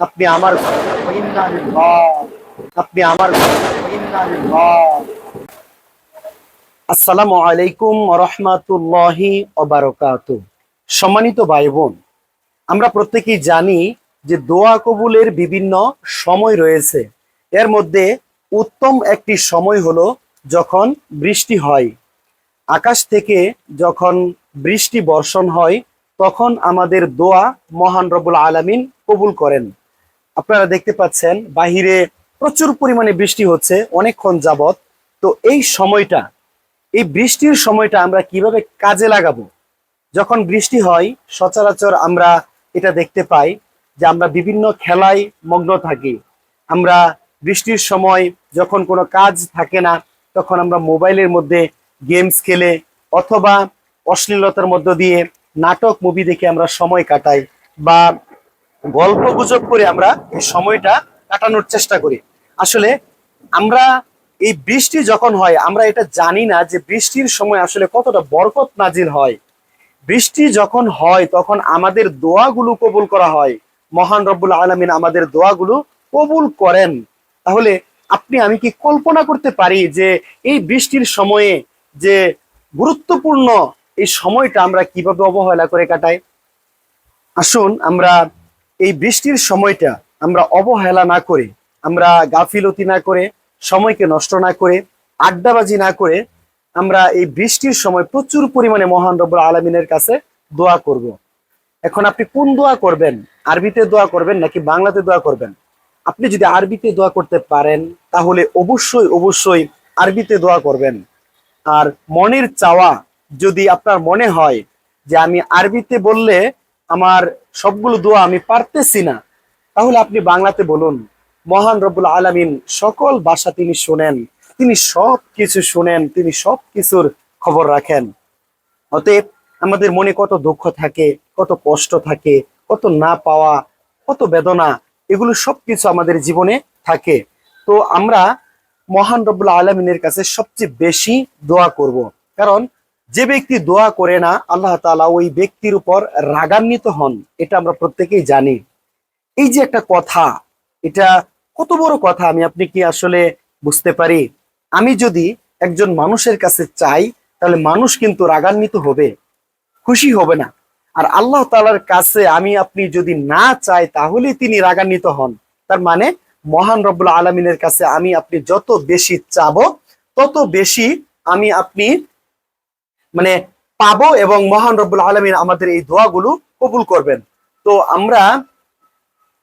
আপনি আমার আপনি আমার আসসালামু আলাইকুম রহমাতুল্লাহি অবারকাত সম্মানিত ভাই বোন আমরা প্রত্যেকেই জানি যে দোয়া কবুলের বিভিন্ন সময় রয়েছে। এর মধ্যে উত্তম একটি সময় হলো যখন বৃষ্টি হয়। আকাশ থেকে যখন বৃষ্টি বর্ষণ হয়, তখন আমাদের দোয়া মহান রবুল আলামিন কবুল করেন। আপনারা দেখতে পাচ্ছেন, বাহিরে প্রচুর পরিমাণে বৃষ্টি হচ্ছে অনেকক্ষণ যাবত তো এই সময়টা, এই বৃষ্টির সময়টা আমরা কীভাবে কাজে লাগাবো? যখন বৃষ্টি হয়, সচরাচর আমরা এটা দেখতে পাই যে আমরা বিভিন্ন খেলায় মগ্ন থাকি। আমরা বৃষ্টির সময় যখন কোনো কাজ থাকে না, তখন আমরা মোবাইলের মধ্যে গেমস খেলে অথবা অশ্লীলতার মধ্য দিয়ে নাটক, মুভি দেখে আমরা সময় কাটাই বা গল্প গুজব করে আমরা এই সময়টা কাটানোর চেষ্টা করি। আসলে আমরা এই বৃষ্টি যখন হয়, আমরা এটা জানি না যে বৃষ্টির সময় আসলে কতটা বরকত নাজিল হয়। বৃষ্টি যখন হয়, তখন আমাদের দোয়াগুলো কবুল করা হয়। মহান রব্বুল আলমিন আমাদের দোয়াগুলো কবুল করেন। তাহলে আপনি, আমি কি কল্পনা করতে পারি যে এই বৃষ্টির সময়ে যে গুরুত্বপূর্ণ এই সময়টা আমরা কীভাবে অবহেলা করে কাটাই? আসুন, আমরা এই বৃষ্টির সময়টা আমরা অবহেলা না করে, আমরা গাফিলতি না করে, সময়কে নষ্ট না করে, আড্ডাবাজি না করে আমরা এই বৃষ্টির সময় প্রচুর পরিমাণে মহান রব্বুল আলমিনের কাছে দোয়া করব। এখন আপনি কোন দোয়া করবেন? আরবিতে দোয়া করবেন নাকি বাংলাতে দোয়া করবেন? আপনি যদি আরবিতে দোয়া করতে পারেন, তাহলে অবশ্যই অবশ্যই আরবিতে দোয়া করবেন। আর মনের চাওয়া যদি আপনার মনে হয় যে আমি আরবিতে বললে আমার সবগুলো দোয়া আমি পারতেছি না। তাহলে আপনি বাংলাতে বলুন, মহান রব্বুল আলামিন সকল ভাষা তিনি শোনেন, তিনি সব কিছু শোনেন, তিনি সব কিছুর খবর রাখেন। অতএব আমাদের মনে কত দুঃখ থাকে, কত কষ্ট থাকে, কত না পাওয়া, কত বেদনা, এগুলো সবকিছু আমাদের জীবনে থাকে। তো আমরা মহান রব্বুল আলমিনের কাছে সবচেয়ে বেশি দোয়া করব। কারণ যে ব্যক্তি দোয়া করে না, আল্লাহ তালা ওই ব্যক্তির উপর রাগান্বিত হন, এটা আমরা প্রত্যেকেই জানি। এই যে একটা কথা, এটা কত বড় কথা আমি, আপনি কি আসলে বুঝতে পারি? আমি যদি একজন মানুষের কাছে চাই, তাহলে মানুষ কিন্তু রাগান্বিত হবে, খুশি হবে না। আর আল্লাহ তালার কাছে আমি, আপনি যদি না চাই তাহলে তিনি রাগান্বিত হন। তার মানে মহান রব্বুল আলমিনের কাছে আমি, আপনি যত বেশি চাব, তত বেশি আমি, আপনি মানে পাবো এবং মহান রব্বুল আলমিন আমাদের এই দোয়াগুলো কবুল করবেন। তো আমরা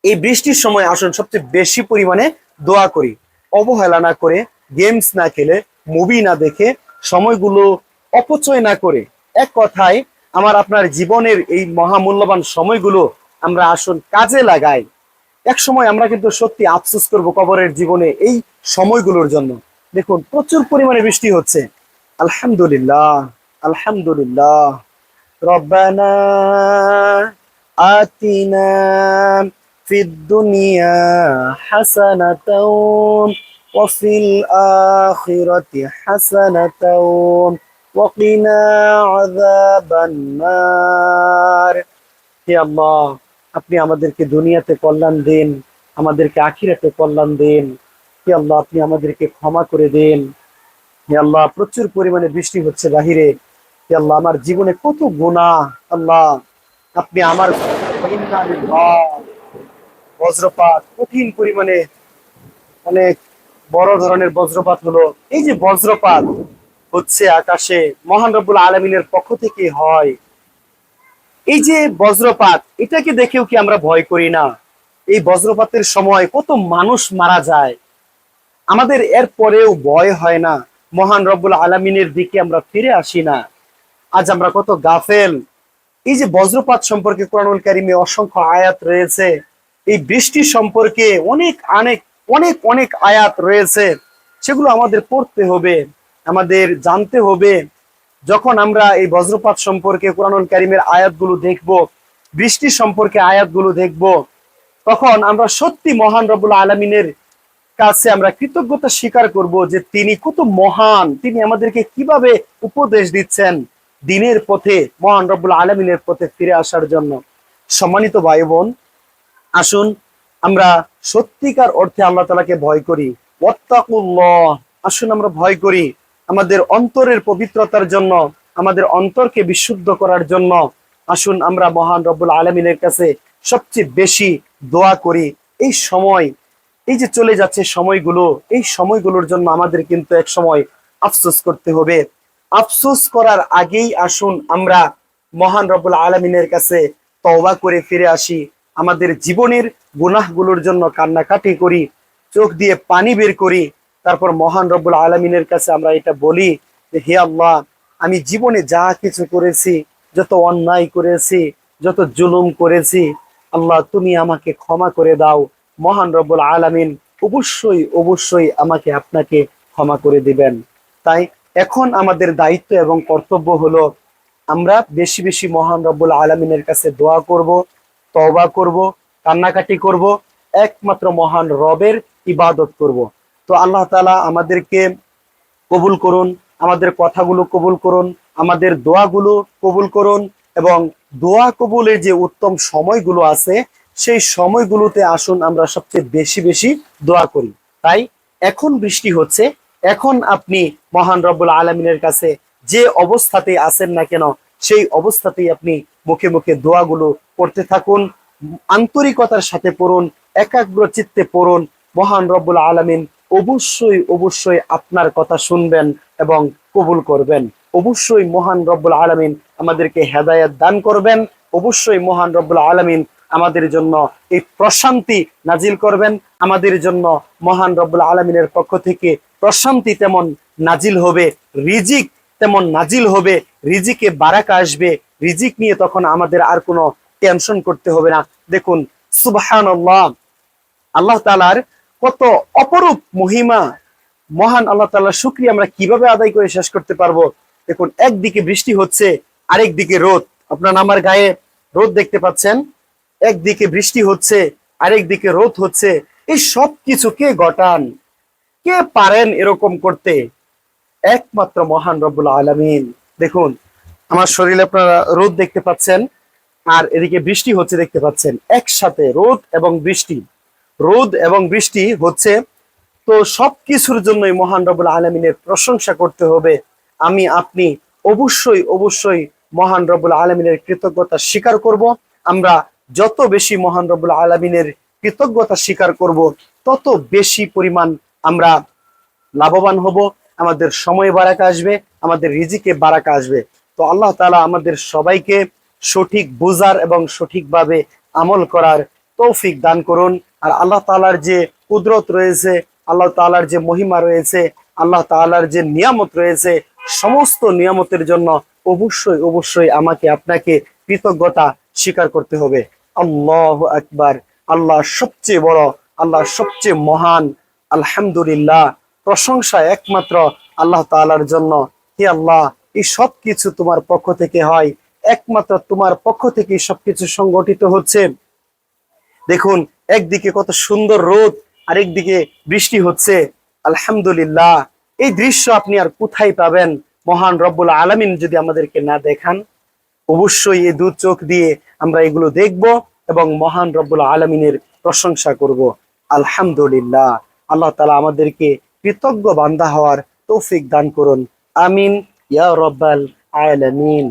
এই বৃষ্টির সময় আসুন, সবচেয়ে বেশি পরিমাণে দোয়া করি। অবহেলা না করে গেমস না খেলে মুভি না দেখে, সময়গুলো অপচয় না করে, এক কথায় আমার আপনার জীবনের এই মহামূল্যবান সময়গুলো আমরা আসুন কাজে লাগাই। এক সময় আমরা কিন্তু সত্যি আফসোস করব কবরের জীবনে এই সময়গুলোর জন্য। দেখুন, প্রচুর পরিমাণে বৃষ্টি হচ্ছে। আলহামদুলিল্লাহ। আলহামদুলিল্লাহ রব্বানা আতিনা ফিদ দুনিয়া হাসানাতাও وفي الآخرة حسنة وقنا عذاب النار হে আল্লাহ আপনি আমাদেরকে দুনিয়াতে কল্যাণ দিন আমাদেরকে আখিরাতে কল্যাণ দিন হে আল্লাহ আপনি আমাদেরকে ক্ষমা করে দিন হে আল্লাহ প্রচুর পরিমাণে বৃষ্টি হচ্ছে বাহিরে হে আল্লাহ, আমার জীবনে কত গুনাহ, আল্লাহ, আপনি আমার বজ্রপাত, কঠিন পরিমাণে অনেক বড় ধরনের বজ্রপাত হলো এই যে বজ্রপাত হচ্ছে আকাশে, মহান রব্বুল আলমিনের পক্ষ থেকে হয়। এই যে বজ্রপাত, এটাকে দেখেও কি আমরা ভয় করি না? এই বজ্রপাতের সময় কত মানুষ মারা যায়। আমাদের এর পরেও ভয় হয় না। মহান রব্বুল আলমিনের দিকে আমরা ফিরে আসি না। আজ আমরা কত গাফেল। এই যে বজ্রপাত সম্পর্কে কোরআনুল কারিমে অসংখ্য আয়াত রয়েছে, এই বৃষ্টি সম্পর্কে অনেক অনেক অনেক অনেক আয়াত রয়েছে, সেগুলো আমাদের পড়তে হবে, আমাদের জানতে হবে। যখন আমরা এই বজ্রপাত সম্পর্কে কোরআনুল কারিমের আয়াতগুলো দেখব, বৃষ্টি সম্পর্কে আয়াতগুলো দেখব, তখন আমরা সত্যি মহান রবুল আলমিনের কাছে আমরা কৃতজ্ঞতা স্বীকার করব যে তিনি কত মহান, তিনি আমাদেরকে কীভাবে উপদেশ দিচ্ছেন। দিনের পথে, মহান রব্বুল আলমিনের পথে ফিরে আসার জন্য সম্মানিত ভাই বোন আসুন আমরা সত্যিকার অর্থে আল্লাহ তালাকে ভয় করি। আসুন আমরা ভয় করি আমাদের অন্তরের পবিত্রতার জন্য, আমাদের অন্তরকে বিশুদ্ধ করার জন্য। আসুন আমরা মহান রব্বুল আলমিনের কাছে সবচেয়ে বেশি দোয়া করি। এই সময়, এই যে চলে যাচ্ছে সময়গুলো, এই সময়গুলোর জন্য আমাদের কিন্তু এক সময় আফসোস করতে হবে। আফসোস করার আগেই আসুন আমরা মহান রব্বুল আলমিনের কাছে তওবা করে ফিরে আসি। আমাদের জীবনের গুনাহগুলোর জন্য কান্নাকাটি করি, চোখ দিয়ে পানি বের করি, তারপর মহান রব্বুল আলমিনের কাছে আমরা এটা বলি যে, হে আল্লাহ, আমি জীবনে যা কিছু করেছি, যত অন্যায় করেছি, যত জুলুম করেছি, আল্লাহ তুমি আমাকে ক্ষমা করে দাও। মহান রব্বুল আলামিন অবশ্যই অবশ্যই আমাকে আপনাকে ক্ষমা করে দিবেন। তাই এখন আমাদের দায়িত্ব এবং কর্তব্য হলো আমরা বেশি বেশি মহান রব্বুল আলমিনের কাছে দোয়া করব, তওবা করব, কান্নাকাটি করব, একমাত্র মহান রবের ইবাদত করব। তো আল্লাহ তালা আমাদেরকে কবুল করুন, আমাদের কথাগুলো কবুল করুন, আমাদের দোয়াগুলো কবুল করুন এবং দোয়া কবুলের যে উত্তম সময়গুলো আছে, সেই সময়গুলোতে আসুন আমরা সবচেয়ে বেশি বেশি দোয়া করি। তাই এখন বৃষ্টি হচ্ছে এখন আপনি মহান রব্বুল আলমিনের কাছে যে অবস্থাতে আছেন না কেন, সেই অবস্থাতেই আপনি মুখে মুখে দোয়াগুলো করতে থাকুন, আন্তরিকতার সাথে পড়ুন, একাগ্র চিত্তে পড়ুন, মহান রব্বুল আলমিন অবশ্যই অবশ্যই আপনার কথা শুনবেন এবং কবুল করবেন। অবশ্যই মহান রব্বুল আলমিন আমাদেরকে হেদায়াত দান করবেন, অবশ্যই মহান রব্বুল আলমিন আমাদের জন্য এই প্রশান্তি নাজিল করবেন, আমাদের জন্য মহান রব্বুল আলমিনের পক্ষ থেকে প্রশান্তি তেমন নাজিল হবে, রিজিক তেমন নাজিল হবে, রিজিকে বারাকা আসবে, রিজিক নিয়ে তখন আমাদের আর কোনো টেনশন করতে হবে না। দেখুন সুবাহান আল্লাহ তালার কত অপরূপ মহিমা, মহান আল্লাহ তাল্লাহ শুক্রিয়া আমরা কীভাবে আদায় করে শেষ করতে পারব? দেখুন, একদিকে বৃষ্টি হচ্ছে আরেক দিকে রোদ। আপনার আমার গায়ে রোদ দেখতে পাচ্ছেন? একদিকে বৃষ্টি হচ্ছে আরেক দিকে রোদ হচ্ছে। এই সব কিছু কে ঘটান কে পারেন এরকম করতে? একমাত্র মহান রব্বুল আলমিন। দেখুন, আমার শরীরে আপনারা রোদ দেখতে পাচ্ছেন, আর এদিকে বৃষ্টি হচ্ছে দেখতে পাচ্ছেন, একসাথে রোদ এবং বৃষ্টি। রোদ এবং বৃষ্টি হচ্ছে, তো সবকিছুর জন্যই মহান রব্বুল আলমিনের প্রশংসা করতে হবে। আমি, আপনি অবশ্যই অবশ্যই মহান রব্বুল আলমিনের কৃতজ্ঞতা স্বীকার করব। আমরা যত বেশি মহান রব্বুল আলমিনের কৃতজ্ঞতা স্বীকার করব, তত বেশি পরিমাণ আমরা লাভবান হব, আমাদের সময় বারাকা আসবে, আমাদের রিজিকে বারাকা আসবে। তো আল্লাহ তালা আমাদের সবাইকে সঠিক বোঝার এবং সঠিকভাবে আমল করার তৌফিক দান করুন। আর আল্লাহ তালার যে কুদরত রয়েছে, আল্লাহ তালার যে মহিমা রয়েছে, আল্লাহ তালার যে নিয়ামত রয়েছে, সমস্ত নিয়ামতের জন্য অবশ্যই অবশ্যই আমাকে আপনাকে কৃতজ্ঞতা স্বীকার করতে হবে। আল্লাহ আকবার। আল্লাহ সবচেয়ে বড়, আল্লাহ সবচেয়ে মহান আলহামদুলিল্লাহ, প্রশংসা একমাত্র আল্লাহ তালার জন্য। হে আল্লাহ, এই সব কিছু তোমার পক্ষ থেকে হয়, একমাত্র তোমার পক্ষ থেকে সবকিছু সংগঠিত হচ্ছে। দেখুন, একদিকে কত সুন্দর রোদ, আরেকদিকে বৃষ্টি হচ্ছে। আলহামদুলিল্লাহ, এই দৃশ্য আপনি আর কোথায় পাবেন? মহান রব্বুল আলমিন যদি আমাদেরকে না দেখান, অবশ্যই এই দু চোখ দিয়ে আমরা এগুলো দেখব এবং মহান রব্বুল আলমিনের প্রশংসা করব। আলহামদুলিল্লাহ। আল্লাহ তালা আমাদেরকে কৃতজ্ঞ বান্ধা হওয়ার তৌফিক দান করুন। আমিন। ইয়া রব্বাল আলামিন।